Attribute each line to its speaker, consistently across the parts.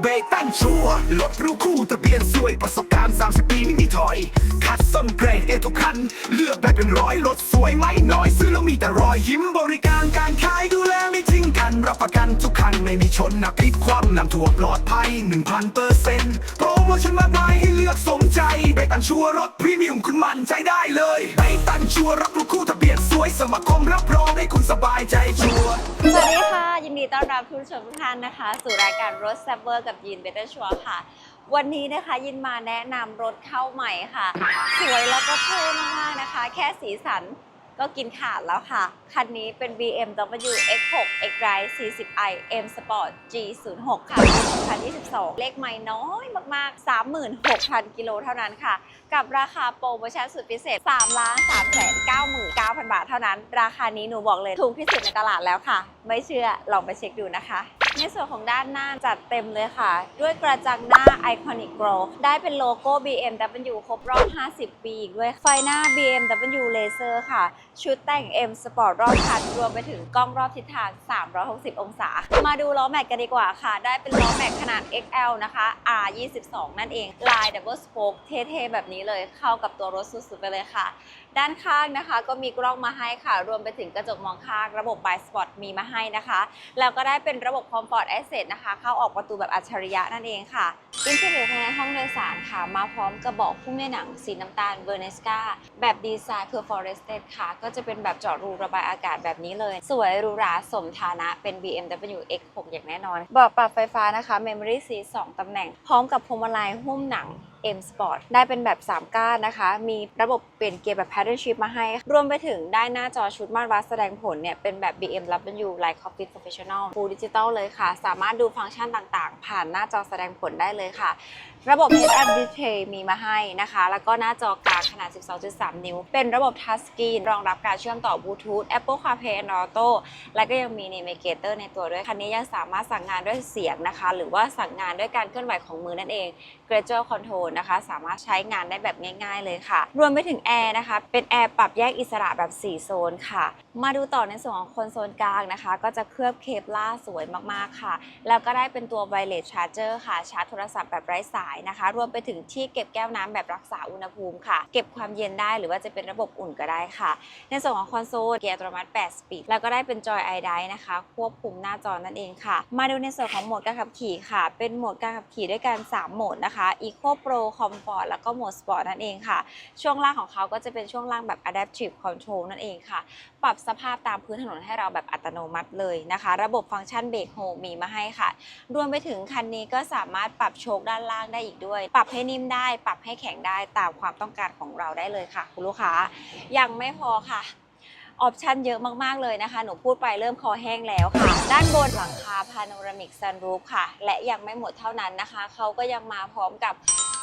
Speaker 1: เบรกตั้งชัวร์รถรู้คู่ทะเบียนสวยประสบการณ์ 30 ปีไม่มีถอย คัดส้นเกรดเอทุกคัน เลือกได้เป็นร้อยรถสวยไม่น้อย ซื้อแล้วมีแต่รอยยิ้มบริการการขายดูแลไม่ทิ้งกัน รับประกันทุกคันไม่มีชนนักพลิกคว่ำนำถั่วปลอดภัย 1,000เปอร์เซ็นต์โปรโมชั่นมากมายให้เลือกสมใจเบรกตั้งชัวร์รถพรีเมียมคุณมั่นใจได้เลย
Speaker 2: ผู้ชมทุกท่านนะคะ สู่รายการรถแซบเวอร์กับยินเบเตอร์ชัวค่ะ วันนี้นะคะยินมาแนะนำรถเข้าใหม่ค่ะ สวยแล้วก็เท่มากๆนะคะ แค่สีสัน ก็กินขาดแล้วค่ะ คันนี้เป็น BMW X6 X-Drive 40i M Sport G06 ค่ะปี2022 เลขไม่น้อยมาก ๆ 36,000 กิโลเท่านั้นค่ะ กับราคาโปรโมชั่นสุดพิเศษ 3 ล้าน3แสน99,000บาทเท่านั้น ราคานี้หนูบอกเลยถูกที่สุดในตลาดแล้วค่ะ ไม่เชื่อลองไปเช็คดูนะคะ ในส่วนของด้านหน้าจัดเต็มเลยค่ะ ด้วยกระจังหน้า Iconic Glow ได้เป็นโลโก้ BMW ครบรอบ 50 ปีอีกด้วย ไฟหน้า BMW Laser ค่ะ ชุดแต่ง M Sport รอบคันรวมไปถึงกล้องรอบทิศทาง 360 องศา มาดูล้อแม็กกันดีกว่าค่ะ ได้เป็นล้อแม็กขนาด XL นะคะ R22 นั่นเอง ลาย Double Spoke เท่ๆ แบบนี้เลย เข้ากับตัวรถสุดๆ ไปเลยค่ะ ด้านข้างนะคะ ก็มีกล้องมาให้ค่ะ รวมไปถึงกระจกมองข้าง ระบบ b i Spot มีมาให้นะคะ แล้วก็ได้เป็นระบบคอม Comfort Access นะคะ เข้าออกประตูแบบอัจฉริยะนั่นเองค่ะอินเทอร์เน็ตภายในห้องโดยสารค่ะ มาพร้อมกระบอกพุ่มในหนังสีน้ำตาลเวอร์เนสกาแบบดีไซน์ perforested ค่ะ ก็จะเป็นแบบเจาะรูระบายอากาศแบบนี้เลย สวยหรูหราสมฐานะเป็น BMW X6 อย่างแน่นอนเบอกปรับไฟฟ้านะคะ Memory Seat 2ตำแหน่ง พร้อมกับพวงมาลัยหุ้มหนัง M Sport ได้เป็นแบบ 3 ก้านนะคะ มีระบบเปลี่ยนเกียร์แบบ paddle shift มาให้ รวมไปถึงได้หน้าจอชุดมาตรวัดแสดงผลเนี่ย เป็นแบบ BMW Light Cockpit Professional Full Digital เลยค่ะ สามารถดูฟังก์ชันต่างๆ ผ่านหน้าจอแสดงผลได้เลยค่ะ ระบบ Head Up Display มีมาให้นะคะ แล้วก็หน้าจอกลางขนาด 12.3 นิ้ว เป็นระบบ Touch Screen รองรับการเชื่อมต่อบลูทูธ Apple CarPlay and Auto และก็ยังมี Navigator ในตัวด้วย คันนี้ยังสามารถสั่งงานด้วยเสียงนะคะ หรือว่าสั่งงานด้วยการเคลื่อนไหวของมือนั่นเอง Gradual Control นะคะ สามารถใช้งานได้แบบง่าย ๆ เลยค่ะ รวมไปถึงแอร์นะคะ เป็นแอร์ปรับแยกอิสระแบบ 4 โซนค่ะ มาดูต่อในส่วนของคนโซลกลางนะคะ ก็จะเคลือบเคปล่าสวยมากๆค่ะ แล้วก็ได้เป็นตัว Wireless Charger ค่ะ ชาร์จโทรศัพท์แบบไร้สายนะคะ รวมไปถึงที่เก็บแก้วน้ำแบบรักษาอุณหภูมิค่ะ เก็บความเย็นได้หรือว่าจะเป็นระบบอุ่นก็ได้ค่ะ ในส่วนของคอนโซลเกียร์อัตโนมัติ 8 สปีด แล้วก็ได้เป็นจอยไอไดนะคะ ควบคุมหน้าจอนั่นเองค่ะ มาดูในส่วนของโหมดการขับขี่ค่ะ เป็นโหมดการขับขี่ด้วยกัน 3 โหมดนะคะ Eco Pro Comfort แล้วก็โหมด Sport นั่นเองค่ะ ช่วงล่างของเขาก็จะเป็นช่วงล่างแบบ Adaptive Control นั่นเองค่ะ ปรับสภาพตามพื้นถนนให้เราแบบอัตโนมัติเลยนะคะ ระบบฟังก์ชันเบรกโฮมีมาให้ค่ะ รวมไปถึงคันนี้ก็สามารถปรับโชคด้านล่างได้อีกด้วย ปรับให้นิ่มได้ ปรับให้แข็งได้ตามความต้องการของเราได้เลยค่ะ คุณลูกค้า ยังไม่พอค่ะออปชันเยอะมาก ๆ เลยนะคะ หนูพูดไปเริ่มคอแห้งแล้วค่ะ ด้านบนหลังคาพาโนรามิกซันรูฟค่ะ และยังไม่หมดเท่านั้นนะคะ เขาก็ยังมาพร้อมกับ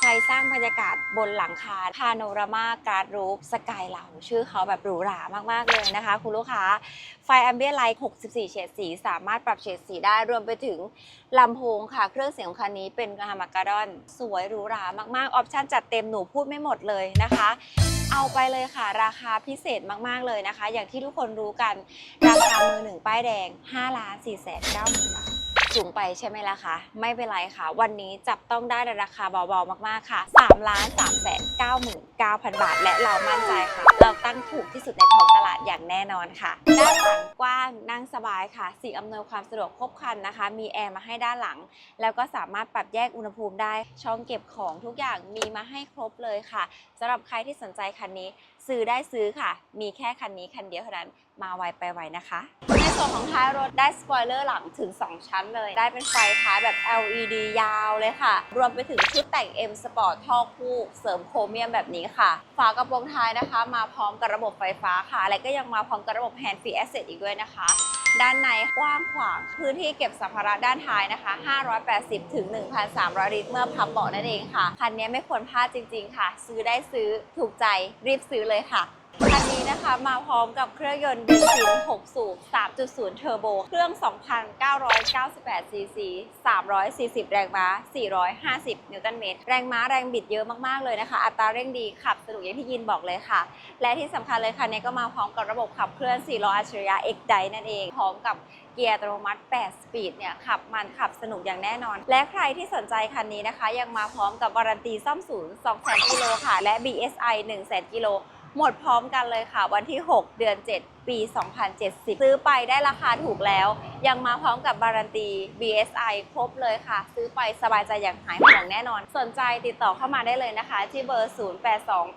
Speaker 2: ไฟสร้างบรรยากาศบนหลังคาพาโนรามาการ์ดรูฟสกายเหลาชื่อเขาแบบหรูหรามากๆเลยนะคะ คุณลูกค้า ไฟแอมเบียไลท์ 64 เฉดสี สามารถปรับเฉดสีได้รวมไปถึงลำโพงค่ะ เครื่องเสียงของคันนี้เป็นกามาการอน สวยหรูหรามากๆ ออปชั่นจัดเต็มหนูพูดไม่หมดเลยนะคะเอาไปเลยค่ะ ราคาพิเศษมาก ๆ เลยนะคะ อย่างที่ทุกคนรู้กัน ราคามือหนึ่งป้ายแดง5ล้าน4แสน9หมื่นบาท สูงไปใช่ไหมล่ะคะ ไม่เป็นไรค่ะ วันนี้จับต้องได้ในราคาเบาๆมากๆค่ะ3ล้าน3แสน9หมื่น9,000 บาท และเรามั่นใจค่ะ เราตั้งถูกที่สุดในท้องตลาดอย่างแน่นอนค่ะด้านหลังกว้างนั่งสบายค่ะสิ่งอำนวยความสะดวกครบครันนะคะ มีแอร์มาให้ด้านหลัง แล้วก็สามารถปรับแยกอุณหภูมิได้ ช่องเก็บของทุกอย่างมีมาให้ครบเลยค่ะสำหรับใครที่สนใจคันนี้ ซื้อได้ซื้อค่ะ มีแค่คันนี้คันเดียวเท่านั้นมาไวไปไวนะคะ ส่วนของท้ายรถได้สปอยเลอร์หลังถึง 2 ชั้นเลย ได้เป็นไฟท้ายแบบ LED ยาวเลยค่ะ รวมไปถึงชุดแต่ง M Sport ท่อคู่เสริมโครเมียมแบบนี้ค่ะ ฝากระโปรงท้ายนะคะ มาพร้อมกับระบบไฟฟ้าค่ะ และก็ยังมาพร้อมกับระบบ Hand Free Access อีกด้วยนะคะ ด้านในกว้างขวาง พื้นที่เก็บสัมภาระด้านท้ายนะคะ 580 ถึง 1,300 ลิตร เมื่อพับเบาะนั่นเองค่ะ คันนี้ไม่ควรพลาดจริง ๆ ค่ะ ซื้อได้ซื้อถูกใจรีบซื้อเลยค่ะ คันนี้นะคะมาพร้อมกับเครื่องยนต์เบนซิน 6 สูบ 3.0 เทอร์โบ เครื่อง 2,998 ซีซี 340 แรงม้า 450 นิวตันเมตร แรงม้าแรงบิดเยอะมาก ๆ เลยนะคะ อัตราเร่งดี ขับสนุกอย่างที่ยินบอกเลยค่ะ และที่สำคัญเลยคันนี้ก็มาพร้อมกับระบบขับเคลื่อน4ล้ออัจฉริยะ X d i นั่นเอง พร้อมกับเกียร์อัตโนมัติ 8 สปีด เนี่ย ขับมันขับสนุกอย่างแน่นอน และใครที่สนใจคันนี้นะคะ ยังมาพร้อมกับวารันตีซ่อมศูนย์ 200,000 กิโลค่ะ และ BSI 100,000 กิโล หมดพร้อมกันเลยค่ะ วันที่ 6 เดือน 7 ปี 2070 ซื้อไปได้ราคาถูกแล้ว ยังมาพร้อมกับบารันตี BSI ครบเลยค่ะ ซื้อไปสบายใจอย่างหายห่วงแน่นอน สนใจติดต่อเข้ามาได้เลยนะคะ ที่เบอร์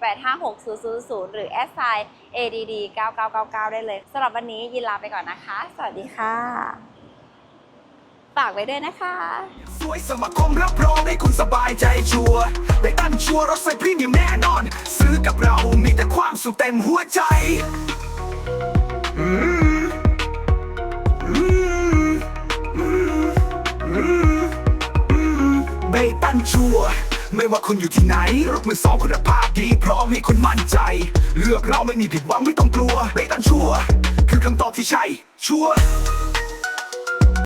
Speaker 2: 0828560000 หรือ s i ADD 9999 ได้เลยสำหรับวันนี้ยินลาไปก่อนนะคะ สวัสดีค่ะ ฝากไว้ด้วยนะคะ
Speaker 1: สวยสมาคมรับรองให้คุณสบายใจชัวร์ได้ตั้งชัวร์รถไฟพรีเมียมแน่นอน ซื้อกับเรามีแต่ความสุขเต็มหัวใจอืมอืมอืมอืมอืมเบตันชัวร์ไม่ว่าคุณอยู่ที่ไหน รถมือสองคุณภาพดีพร้อมให้คุณมั่นใจ เลือกเราไม่มีผิดหวังไม่ต้องกลัวเบตันชัวร์คือคำตอบที่ใช่ชัวร์